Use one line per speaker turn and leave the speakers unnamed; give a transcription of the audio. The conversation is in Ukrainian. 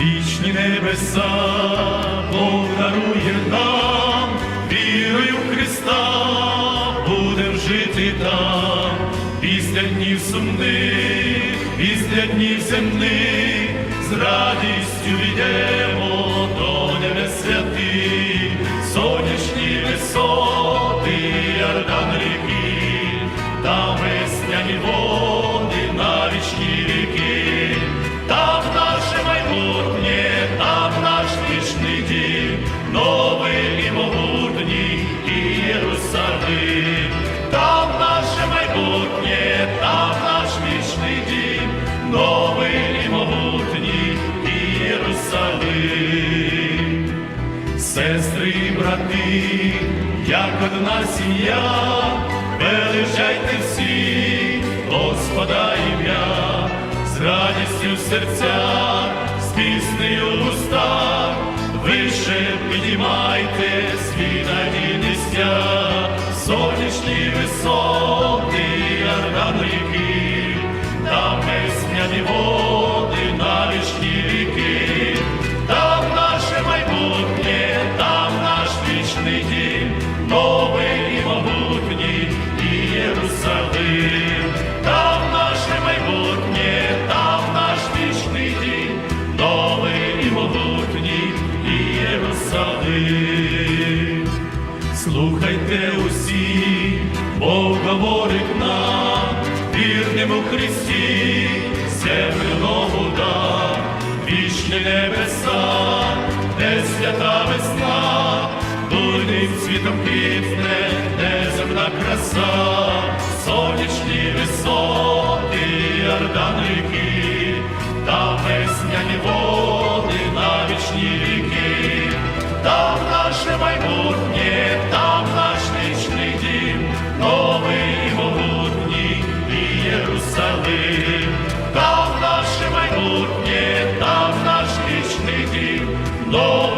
вічні небеса, Бог дарує нам, вірою в Христа, будем жити там, після днів сумних, після днів земних, з радістю йдемо Брати, як одна сім'я, величайте всі, Господа ім'я, з радістю в серцях, з піснею в устах, вище підіймайте свій надійний стяг, сонячні висоти, Ярдан ріки, там весняні води новий і могутній Єрусалим, там наше майбутнє, там наш вічний новий і могутній Єрусалим. Слухайте усі, Бог говорить нам, вірним у Христі, землю нову вічні небеса, де свята весна, різне, неземна краса, сонячні висоти, Ярдан ріки, та весняні води на вічні віки, там наше майбутнє, там наш вічний дім, новий і могутній Єрусалим, там наше майбутнє, там наш вічний дім. новий